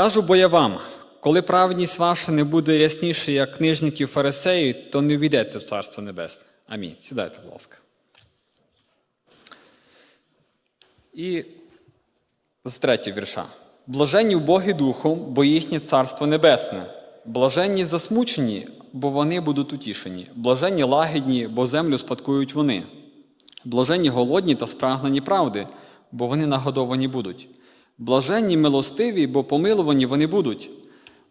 Кажу бо я вам, коли праведність ваша не буде рясніше, як книжників фарисеїв, то не війдете в Царство Небесне. Амінь. Сідайте, будь ласка. І з третього вірша. Блаженні убогі духом, бо їхнє царство небесне. Блаженні засмучені, бо вони будуть утішені. Блаженні лагідні, бо землю спадкують вони. Блаженні голодні та спрагнені правди, бо вони нагодовані будуть. Блаженні милостиві, бо помилувані вони будуть.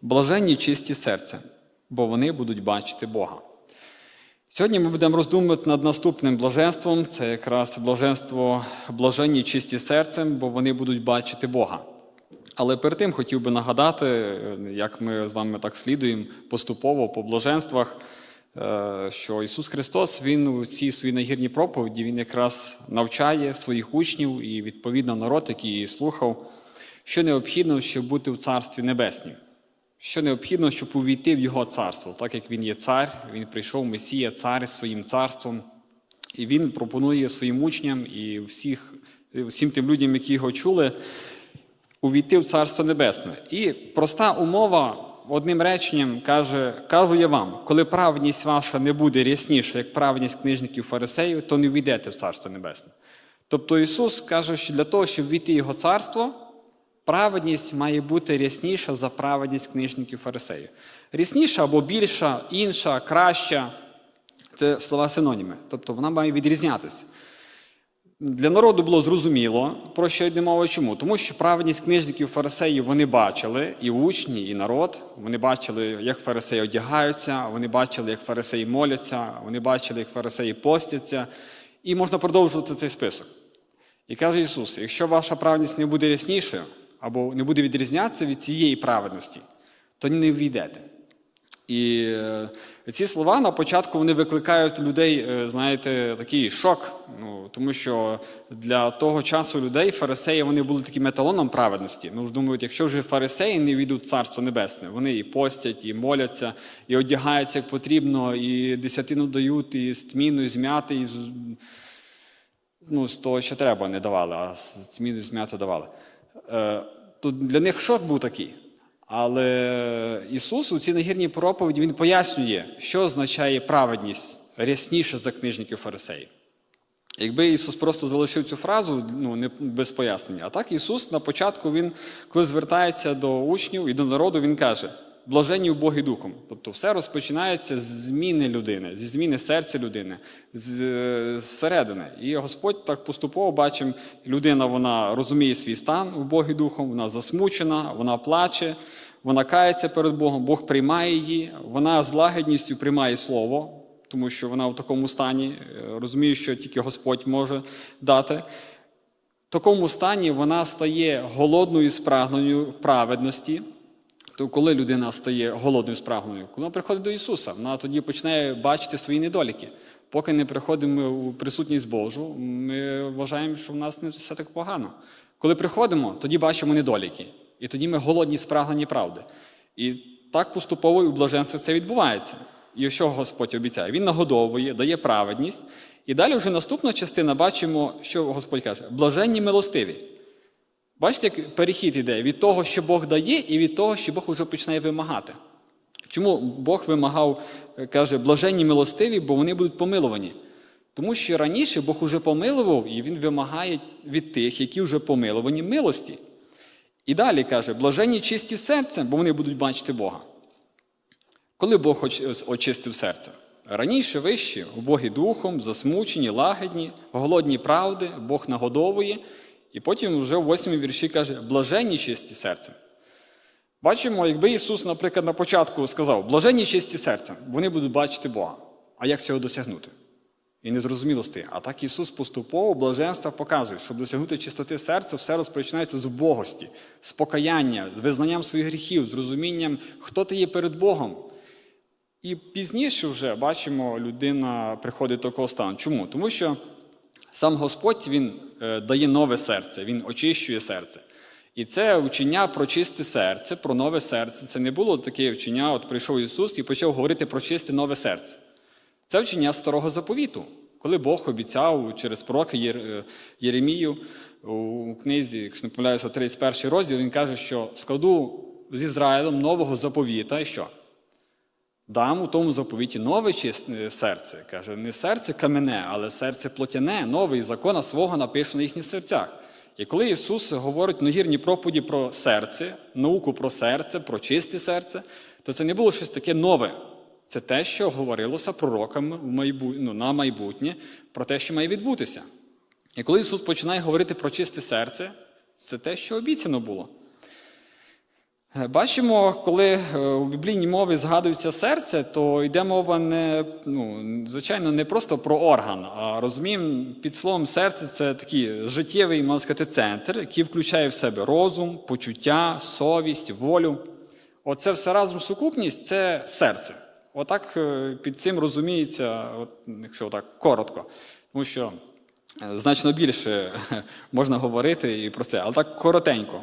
Блаженні чисті серця, бо вони будуть бачити Бога. Сьогодні ми будемо роздумувати над наступним блаженством. Це якраз блаженство блаженні чисті серцем, бо вони будуть бачити Бога. Але перед тим хотів би нагадати, як ми з вами так слідуємо поступово по блаженствах, е, що Ісус Христос Він у цій своїй нагірній проповіді Він якраз навчає своїх учнів і відповідно народ, який її слухав, що необхідно, щоб бути в Царстві Небеснім. Що необхідно, щоб увійти в Його царство, так як він є цар, він прийшов Месія, цар своїм царством, і він пропонує своїм учням і всіх, всім тим людям, які його чули, увійти в Царство Небесне. І проста умова одним реченням каже: кажу я вам, коли праведність ваша не буде рясніша, як праведність книжників фарисеїв, то не війдете в Царство Небесне. Тобто Ісус каже, що для того, щоб війти в Його царство, праведність має бути рясніша за праведність книжників фарисеїв. Рясніша або більша, інша, краща це слова синоніми. Тобто вона має відрізнятися. Для народу було зрозуміло, про що йде мова чому. Тому що праведність книжників фарисеїв вони бачили, і учні, і народ. Вони бачили, як фарисеї одягаються, вони бачили, як фарисеї моляться, вони бачили, як фарисеї постяться. І можна продовжувати цей список. І каже Ісус: якщо ваша праведність не буде ряснішою, або не буде відрізнятися від цієї праведності, то не ввійдете. І е, ці слова на початку вони викликають людей, е, знаєте, такий шок. Ну, тому що для того часу людей фарисеї вони були таким еталоном праведності. Ну, думають, якщо вже фарисеї не війдуть в Царство Небесне, вони і постять, і моляться, і одягаються як потрібно, і десятину дають, і стміну, і змяти, і ну, з того, що треба, не давали, а з зміну і змяти давали. Е, то для них шок був такий. Але Ісус у цій нагірній проповіді Він пояснює, що означає праведність рясніше за книжників фарисеїв. Якби Ісус просто залишив цю фразу, ну не без пояснення. А так Ісус на початку, Він, коли звертається до учнів і до народу, Він каже: блаженні убогі духом. Тобто все розпочинається з зміни людини, зі зміни серця людини, з- зсередини. І Господь так поступово бачимо, людина вона розуміє свій стан убогий духом, вона засмучена, вона плаче, вона кається перед Богом, Бог приймає її, вона з лагідністю приймає слово тому що вона в такому стані е, розуміє, що тільки Господь може дати. В такому стані вона стає голодною спрагненою праведності. То коли людина стає голодною і спрагненою, коли вона приходить до Ісуса, вона тоді починає бачити свої недоліки. Поки не приходимо у присутність Божу, ми вважаємо, що в нас не все так погано. Коли приходимо, тоді бачимо недоліки. І тоді ми голодні і спрагнені правди. І так поступово і у блаженстві це відбувається. І що Господь обіцяє? Він нагодовує, дає праведність. І далі вже наступна частина бачимо, що Господь каже: блаженні милостиві. Бачите, як перехід іде від того, що Бог дає, і від того, що Бог вже починає вимагати. Чому Бог вимагав, е, каже, блаженні милостиві, бо вони будуть помилувані? Тому що раніше Бог уже помилував, і Він вимагає від тих, які вже помилувані милості. І далі каже, блаженні чисті серцем, бо вони будуть бачити Бога. Коли Бог очистив серце? Раніше вищі, убогі духом, засмучені, лагідні, голодні правди, Бог нагодовує. І потім вже в восьмій вірші каже, блаженні чисті серцем. Бачимо, якби Ісус, наприклад, на початку сказав, блаженні чисті серцем, вони будуть бачити Бога. А як цього досягнути? І незрозумілості. А так Ісус поступово блаженства показує, щоб досягнути чистоти серця, все розпочинається з убогості, з покаяння, з визнанням своїх гріхів, з розумінням, хто ти є перед Богом. І пізніше вже бачимо, людина приходить до такого стану. Чому? Тому що сам Господь Він дає нове серце, Він очищує серце. І це вчення про чисте серце, про нове серце. Це не було таке вчення, от прийшов Ісус і почав говорити про чисте нове серце. Це вчення старого заповіту, коли Бог обіцяв через пророка е, Єремію у книзі, якщо не помиляюся, 31 розділ, він каже, що складу з Ізраїлем нового заповіта, і що? Дам у тому заповіті нове чисте серце. Каже, не серце камене, але серце плотяне, новий закона свого напишу на їхніх серцях. І коли Ісус говорить в нагірній проповіді про серце, науку про серце, про чисте серце, то це не було щось таке нове. Це те, що говорилося пророками в майбу... ну, на майбутнє, про те, що має відбутися. І коли Ісус починає говорити про чисте серце, це те, що обіцяно було. Е, Бачимо, коли е, у біблійній мові згадується серце, то йде мова не, ну, звичайно, не просто про орган, а розуміємо, під словом серце це такий життєвий, можна сказати, центр, який включає в себе розум, почуття, совість, волю. Оце все разом сукупність це серце. Отак е, під цим розуміється, от, якщо так коротко. Тому що значно більше можна говорити і про це, але так коротенько.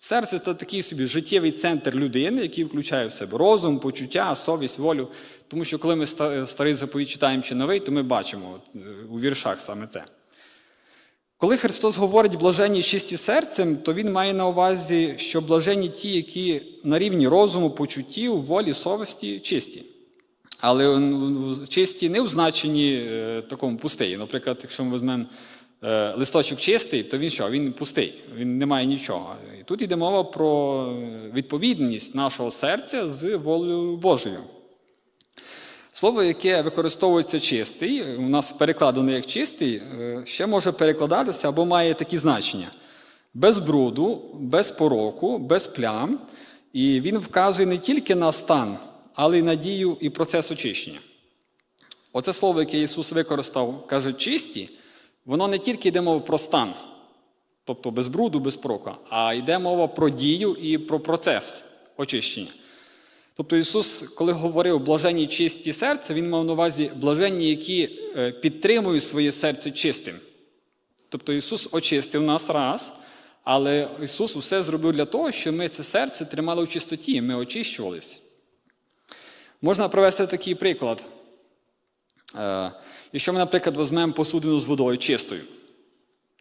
Серце це такий собі життєвий центр людини, який включає в себе розум, почуття, совість, волю. Тому що коли ми старий заповідь читаємо чи новий, то ми бачимо е, у віршах саме це. Коли Христос говорить блаженні чисті серцем, то Він має на увазі, що блаженні ті, які на рівні розуму, почуттів, волі, совісті чисті. Але чисті не в значенні е, такому пустий. Наприклад, якщо ми візьмемо листочок чистий, то він що? Він пустий, він не має нічого. І тут йде мова про відповідність нашого серця з волею Божою. Слово, яке використовується чистий, у нас перекладено як чистий, е, ще може перекладатися або має такі значення: без бруду, без пороку, без плям. І він вказує не тільки на стан, але й на дію і процес очищення. Оце слово, яке Ісус використав, каже чисті, воно не тільки йде мова про стан, тобто без бруду, без порока, а йде мова про дію і про процес очищення. Тобто Ісус, коли говорив блаженні чисті серця, Він мав на увазі блаженні, які е, підтримують своє серце чистим. Тобто Ісус очистив нас раз, але Ісус усе зробив для того, щоб ми це серце тримали в чистоті, ми очищувались. Можна провести такий приклад. Якщо ми, наприклад, візьмемо посудину з водою чистою,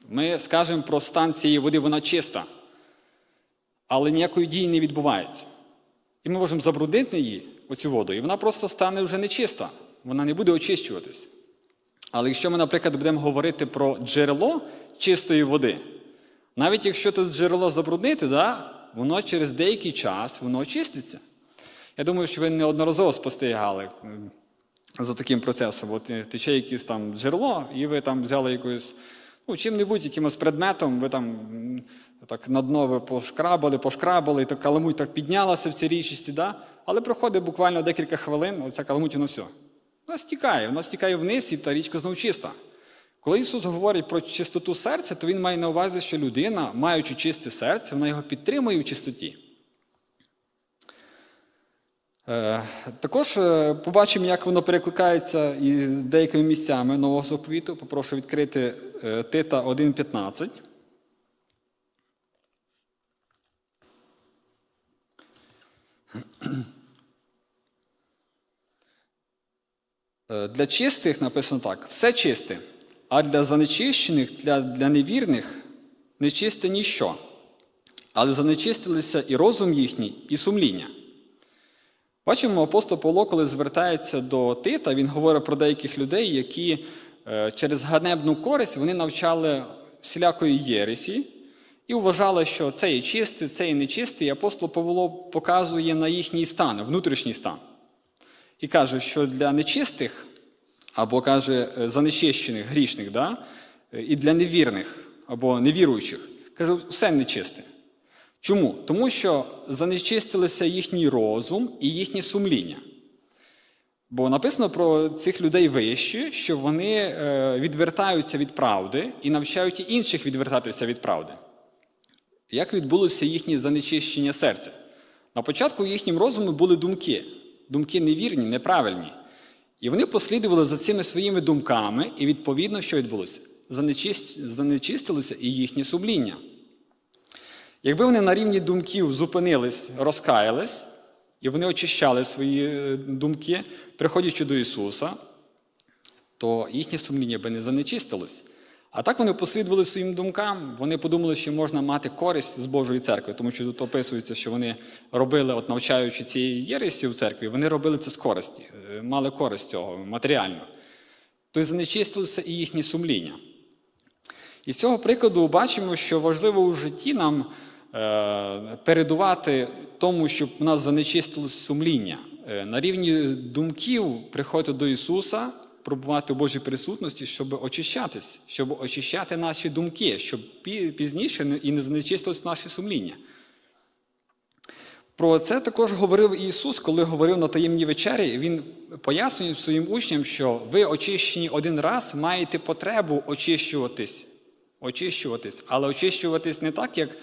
ми скажемо про стан цієї води, вона чиста, але ніякої дії не відбувається. І ми можемо забруднити її, оцю воду, і вона просто стане вже нечиста, вона не буде очищуватись. Але якщо ми, наприклад, будемо говорити про джерело чистої води, навіть якщо це джерело забруднити, да, воно через деякий час воно очиститься. Я думаю, що ви неодноразово спостерігали за таким процесом. От е, тече якесь там джерело, і ви там взяли якусь, ну, чим-небудь, якимось предметом, ви там так на дно ви пошкрабали, пошкрабали, і так каламуть так піднялася в цій річісті, да? але проходить буквально декілька хвилин, оця каламуть, все. Вона стікає, вона стікає вниз, і та річка знову чиста. Коли Ісус говорить про чистоту серця, то Він має на увазі, що людина, маючи чисте серце, вона його підтримує в чистоті. Е, Також е, побачимо, як воно перекликається і з деякими місцями нового заповіту. Попрошу відкрити е, Тита 1.15. Е, Для чистих написано так: все чисте, а для занечищених, для, для невірних нечисте ніщо. Але занечистилися і розум їхній, і сумління. Бачимо, апостол Павло, коли звертається до Тита, він говорить про деяких людей, які е, через ганебну користь вони навчали всілякої єресі і вважали, що це є чисте, це є нечисте, і апостол Павло показує на їхній стан, внутрішній стан. І каже, що для нечистих, або каже, е, занечищених, грішних, да? е, і для невірних або невіруючих, каже, все нечисте. Чому? Тому що занечистилися їхній розум і їхнє сумління. Бо написано про цих людей вище, що вони е, відвертаються від правди і навчають інших відвертатися від правди. Як відбулося їхнє занечищення серця? На початку в їхнім розумі були думки, думки невірні, неправильні. І вони послідували за цими своїми думками, і відповідно, що відбулося? Занечист- Занечистилося і їхнє сумління. Якби вони на рівні думків зупинились, розкаялись, і вони очищали свої е, думки, приходячи до Ісуса, то їхнє сумління би не занечистилось. А так вони послідували своїм думкам, вони подумали, що можна мати користь з Божої церкви, тому що тут описується, що вони робили, от навчаючи цієї єресі в церкві, вони робили це з користі, е, мали користь цього матеріально. Тобто занечистилося і їхнє сумління. І з цього прикладу бачимо, що важливо у житті нам передувати тому, щоб нас занечистилось сумління. Е, на рівні думків приходити до Ісуса, пробувати у Божій присутності, щоб очищатись, щоб очищати наші думки, щоб пізніше і не занечистилось наше сумління. Про це також говорив Ісус, коли говорив на таємній вечері. Він пояснює своїм учням, що ви очищені один раз маєте потребу очищуватись, очищуватись, але очищуватись не так, як е,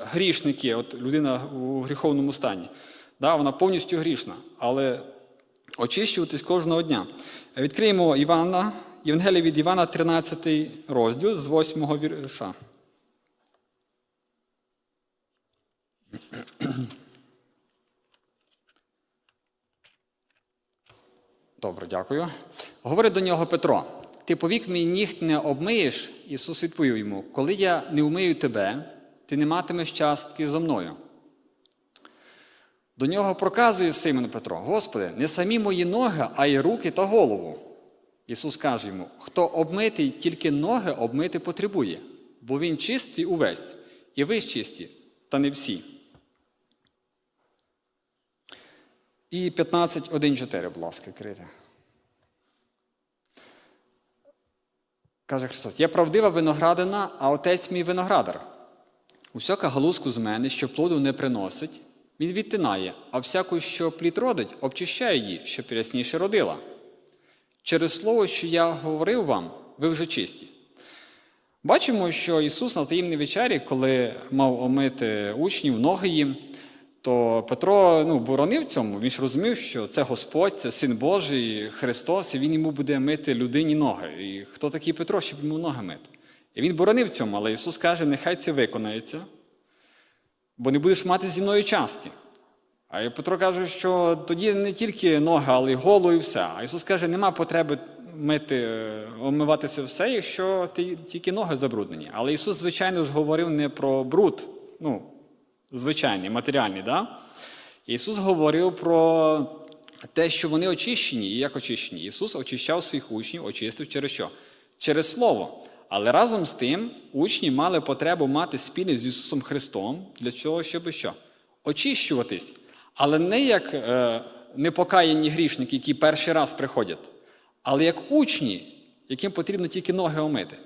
грішники, от людина у гріховному стані. Да, вона повністю грішна, але очищуватись кожного дня. Відкриємо Івана, Євангелія від Івана, 13 розділ з 8 вірша. Добре, дякую. Говорить до нього Петро: Ти повік мій нігт не обмиєш? Ісус відповів йому: Коли я не вмию тебе, ти не матимеш частки зо мною. До нього проказує Симон Петро: Господи, не самі мої ноги, а й руки та голову. Ісус каже йому: хто обмитий, тільки ноги обмити потребує, бо він чистий увесь, і ви чисті, та не всі. І 15.1.4, будь ласка, крите. Каже Христос: Я правдива виноградина, а отець мій виноградар. Усяка галузку з мене, що плоду не приносить, він відтинає, а всяку, що плід родить, обчищає її, щоб рясніше родила. Через слово, що я говорив вам, ви вже чисті. Бачимо, що Ісус на таємній вечері, коли мав омити учнів, ноги їм, то Петро ну, боронив цьому, він ж розумів, що це Господь, це Син Божий, Христос, і Він йому буде мити людині ноги. І хто такий Петро, щоб йому ноги мити? І він боронив цьому, але Ісус каже, нехай це виконається, бо не будеш мати зі мною частки. А Петро каже, що тоді не тільки ноги, але й голову і все. А Ісус каже, нема потреби мити, е, омиватися все, якщо тільки ноги забруднені. Але Ісус, звичайно ж, говорив не про бруд, ну, звичайний, матеріальний. Да? Ісус говорив про те, що вони очищені, і як очищені. Ісус очищав своїх учнів, очистив через що? Через Слово. Але разом з тим учні мали потребу мати спільність з Ісусом Христом для цього, щоб що? Очищуватись. Але не як е, непокаяні грішники, які перший раз приходять, але як учні, яким потрібно тільки ноги омити.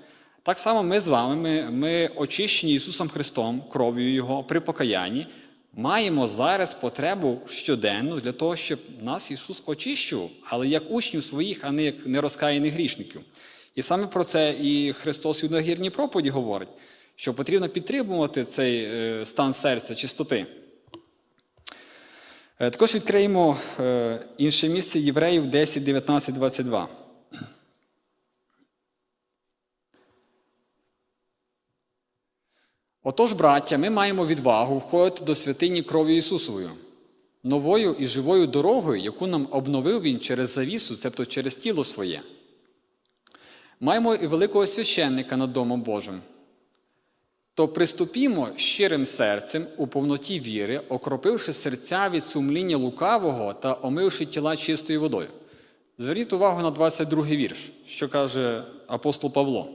Так само ми з вами, ми, ми очищені Ісусом Христом, кров'ю Його при покаянні, маємо зараз потребу щоденно для того, щоб нас Ісус очищував, але як учнів своїх, а не як нерозкаяних грішників. І саме про це і Христос у нагірній проповіді говорить, що потрібно підтримувати цей е, стан серця, чистоти. Е, Також відкриємо е, інше місце Євреїв 10, 19, 22. Отож, браття, ми маємо відвагу входити до святині кров'ю Ісусовою, новою і живою дорогою, яку нам обновив Він через завісу, цебто через тіло своє. Маємо і великого священника над Домом Божим. То приступімо щирим серцем у повноті віри, окропивши серця від сумління лукавого та омивши тіла чистою водою. Зверніть увагу на 22 й вірш, що каже апостол Павло.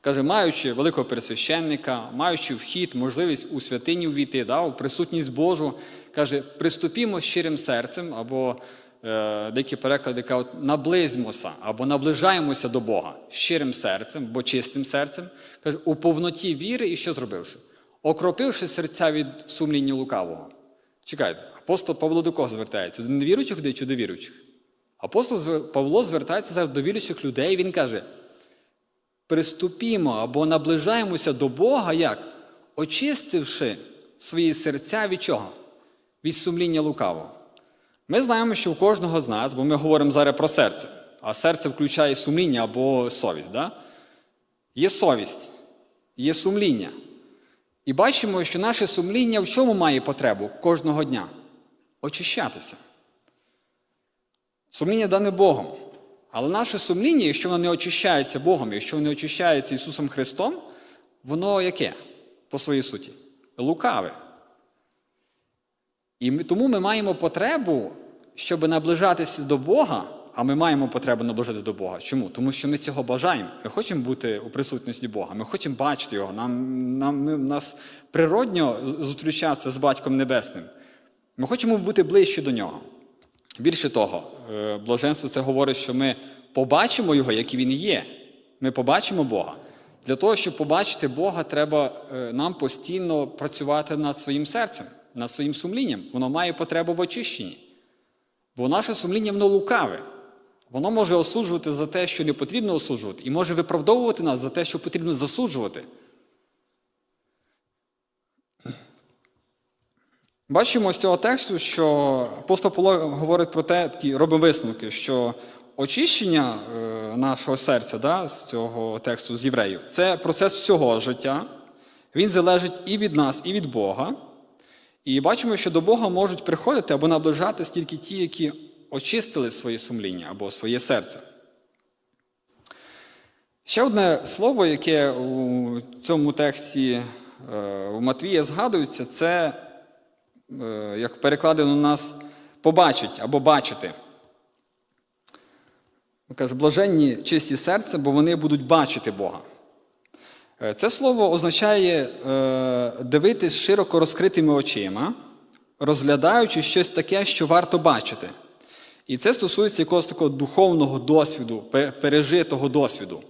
Каже, маючи великого пересвященника, маючи вхід, можливість у святині увійти, да, у присутність Божу, каже, приступімо щирим серцем, або деякі переклади кажуть, наблизьмося, або наближаємося до Бога щирим серцем, бо чистим серцем. Каже, у повноті віри і що зробивши? Окропивши серця від сумління лукавого. Чекайте, апостол Павло до кого звертається? До невіруючих людей чи до віруючих? Апостол Павло звертається зараз до віруючих людей, він каже, приступімо або наближаємося до Бога, як? Очистивши свої серця від чого? Від сумління лукавого. Ми знаємо, що у кожного з нас, бо ми говоримо зараз про серце, а серце включає сумління або совість. Да? Є совість, є сумління. І бачимо, що наше сумління в чому має потребу кожного дня? Очищатися. Сумління дане Богом. Але наше сумління, якщо воно не очищається Богом, якщо воно не очищається Ісусом Христом, воно яке по своїй суті? Лукаве. І тому ми маємо потребу, щоб наближатися до Бога, а ми маємо потребу наближатися до Бога. Чому? Тому що ми цього бажаємо. Ми хочемо бути у присутності Бога, ми хочемо бачити Його. Нам, нам, ми, нас природньо зустрічатися з Батьком Небесним. Ми хочемо бути ближче до нього. Більше того, е, блаженство це говорить, що ми побачимо Його, як Він є. Ми побачимо Бога. Для того, щоб побачити Бога, треба е, нам постійно працювати над своїм серцем, над своїм сумлінням. Воно має потребу в очищенні. Бо наше сумління воно лукаве. Воно може осуджувати за те, що не потрібно осуджувати, і може виправдовувати нас за те, що потрібно засуджувати. Бачимо з цього тексту, що апостол Павло говорить про те, такі робить висновки, що очищення е, нашого серця да, з цього тексту з євреїв це процес всього життя. Він залежить і від нас, і від Бога. І бачимо, що до Бога можуть приходити або наближатись тільки ті, які очистили своє сумління або своє серце. Ще одне слово, яке у цьому тексті е, в Матвія згадується, це, е, як перекладено у нас, побачить або бачити. Каже, блаженні чисті серця, бо вони будуть бачити Бога. Е, Це слово означає е, дивитись широко розкритими очима, розглядаючи щось таке, що варто бачити. І це стосується якогось такого духовного досвіду, пережитого досвіду.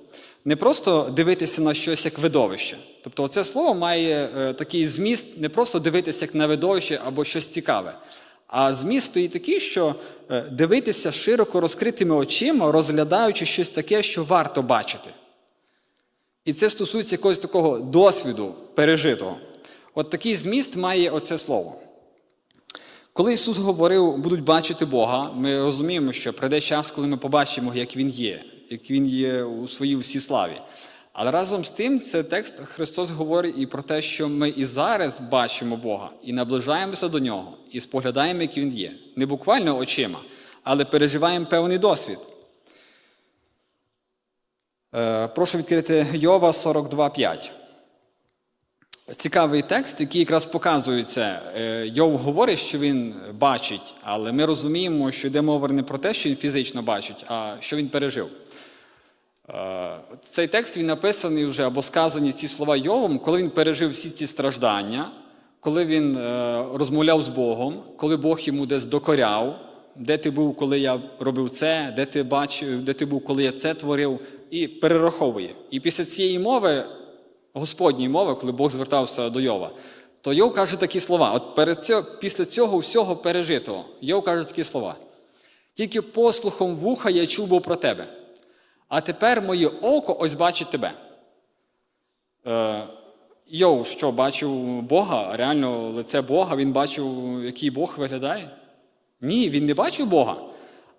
Не просто дивитися на щось як видовище. Тобто, це слово має е, такий зміст, не просто дивитися як на видовище або щось цікаве. А зміст стоїть такий, що дивитися широко розкритими очима, розглядаючи щось таке, що варто бачити. І це стосується якогось такого досвіду пережитого. От такий зміст має оце слово. Коли Ісус говорив, будуть бачити Бога, ми розуміємо, що прийде час, коли ми побачимо, як Він є, як Він є у своїй всій славі. Але разом з тим, це текст Христос говорить і про те, що ми і зараз бачимо Бога, і наближаємося до Нього, і споглядаємо, як Він є. Не буквально очима, але переживаємо певний досвід. Е, Прошу відкрити Йова 42.5. Цікавий текст, який якраз показує це. Е, Йов говорить, що він бачить, але ми розуміємо, що йде мова не про те, що він фізично бачить, а що він пережив. Е, Цей текст він написаний вже або сказані ці слова Йовом, коли він пережив всі ці страждання, коли він розмовляв з Богом, коли Бог йому десь докоряв, де ти був, коли я робив це, де ти бачив, де ти був, коли я це творив, і перераховує. І після цієї мови, Господньої мови, коли Бог звертався до Йова, то Йов каже такі слова. От перед цього, після цього всього пережитого, Йов каже такі слова. Тільки послухом вуха я чув був про тебе. А тепер моє око ось бачить тебе. Е, Йов, що бачив Бога, реально лице Бога, він бачив, який Бог виглядає? Ні, він не бачив Бога.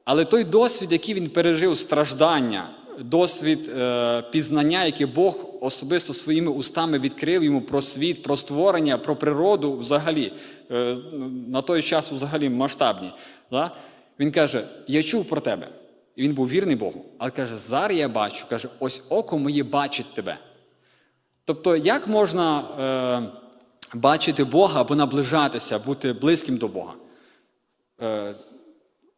Але той досвід, який він пережив, страждання, досвід е, пізнання, який Бог особисто своїми устами відкрив йому про світ, про створення, про природу взагалі, е, на той час взагалі масштабні. Він каже: Я чув про тебе. І він був вірний Богу. Але каже, зараз я бачу, каже, ось око моє бачить тебе. Тобто, як можна е, бачити Бога або наближатися, бути близьким до Бога? Е,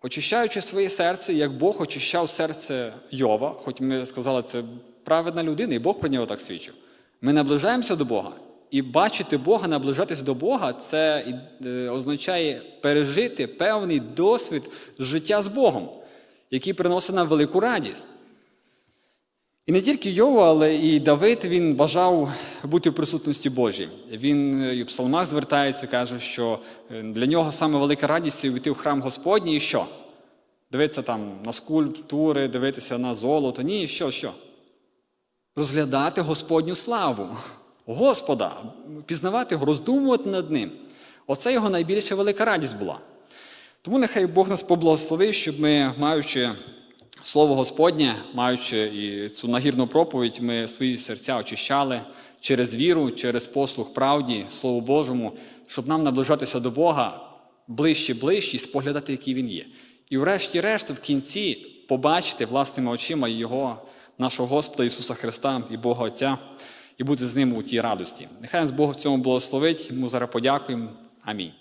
очищаючи своє серце, як Бог очищав серце Йова, хоч ми сказали, це праведна людина, і Бог про нього так свідчив. Ми наближаємося до Бога. І бачити Бога, наближатись до Бога, це е, означає пережити певний досвід життя з Богом, який приносить нам велику радість. І не тільки Йова, але і Давид він бажав бути в присутності Божій. Він і в псалмах звертається, каже, що е, для нього саме велика радість увійти в храм Господній і що? Дивитися там на скульптури, дивитися на золото. Ні, що, що? Розглядати Господню славу, Господа, пізнавати його, роздумувати над ним. Оце його найбільша велика радість була. Тому нехай Бог нас поблагословить, щоб ми, маючи Слово Господнє, маючи і цю нагірну проповідь, ми свої серця очищали через віру, через послух правді, Слову Божому, щоб нам наближатися до Бога ближче, ближче і споглядати, який Він є. І врешті-решт, в кінці побачити власними очима Його, нашого Господа Ісуса Христа і Бога Отця, і бути з ним у тій радості. Нехай нас Бог в цьому благословить, йому зараз подякуємо. Амінь.